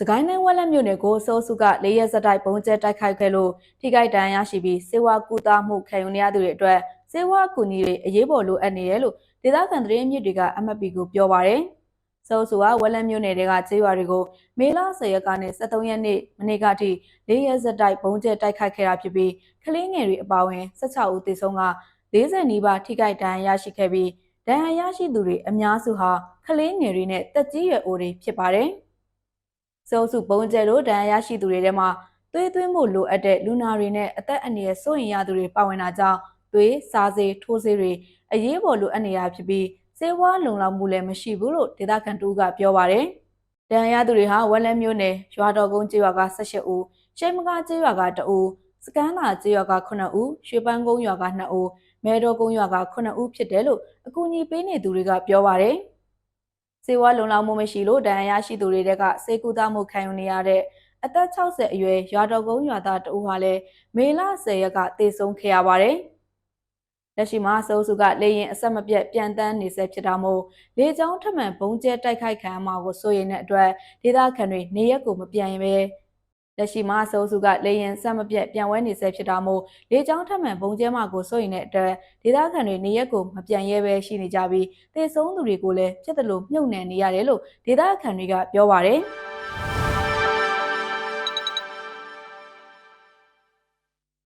စကိုင်းတိုင်းဝက်လက်မြို့နယ်ကိုစိုးစုက၄ရက်စတိုက်ပုံကျဲတိုက်ခိုက်ခဲ့လို့ထိခိုက်ဒဏ်ရာရရှိပြီးစေဝါကူတာမှုခံယူနေရသူတွေအတွက်စေဝါကူညီတွေအရေးပေါ်လိုအပ်နေတယ်လို့ဒေသခံသတင်းမြစ်တွေက MFP ကိုပြောပါရယ်စိုးစုကဝက်လက်မြို့နယ်တွေကကျေးရွာတွေကိုမေလ10ရက်ကနေ23ရက်နေ့မနေ့ကထိ၄ရက်စတိုက်ပုံကျဲတိုက်ခိုက်ခဲ့တာဖြစ်ပြီးကလေးငယ်တွေအပါအဝင်16ဦးသေဆုံးက40နီးပါးထိခိုက်ဒဏ်ရာရရှိခဲ့ပြီးဒဏ်ရာရရှိသူတွေအများစုဟာကလေးငယ်တွေနဲ့တက်ကြီးရွယ်အိုတွေဖြစ်ပါတယ်။ စုံစုပုံကျဲတို့ဒဏ်ရာရရှိသူတွေထဲမှာသွေးသွင်းမှုလိုအပ်တဲ့လူနာတွေနဲ့အသက်အန္တရာယ်စိုးရင်ရသူတွေပါဝင်တာကြောင့်သွေးစားစေးထိုးစေးတွေအရေးပေါ်လိုအပ်နေရဖြစ်ပြီးစေဝါလုံလောက်မှုလည်းမရှိဘူးလို့ဒေသခံတူကပြောပါတယ်။ဒဏ်ရာရသူတွေဟာဝက်လက်မျိုးနယ်ရွာတော်ကုန်းကျေးရွာက18ဦး၊ရှိမကားကျေးရွာက2ဦး၊စကန်းသာကျေးရွာက9ဦး၊ရွှေပန်းကုန်းရွာက2ဦး၊မဲတော်ကုန်းရွာက9ဦးဖြစ်တယ်လို့အကူအညီပေးနေသူတွေကပြောပါတယ်။ စေဝါလုံလောက်မှုမရှိလို့ဒဏ်ရာရရှိသူတွေတဲကစေကူတာမှုခံယူနေရတဲ့အသက်60အရွယ်ရွာတော်ကုန်းရွာသားတဦးဟာလည်းမေလ10ရက်ကတေဆုံးခဲ့ရပါတယ်။လက်ရှိမှာစိုးစုကလေရင်အဆက်မပြတ်ပြန်တန်းနေဆဲဖြစ်တာမို့လေကြောင်းထမှန်ဘုံကျဲတိုက်ခိုက်ခံရမှာကိုစိုးရိမ်တဲ့အတွက်ဒေသခံတွေနေရက်ကိုမပြန်ရင်ပဲ လက်ရှိမှာစိုးစုကလေရင်ဆက်မပြတ်ပြန်ဝဲနေဆဲဖြစ်တာမို့လေကြောင်းထမှန်ဘုံကျဲမှာကိုစိုးရိမ်တဲ့အတွက်ဒေသခံတွေနေရက်ကိုမပြန်ရဲပဲရှိနေကြပြီးတေဆုံးသူတွေကိုလည်းဖြစ်တယ်လို့မြုပ်နှံနေရတယ်လို့ဒေသခံတွေကပြောပါတယ်။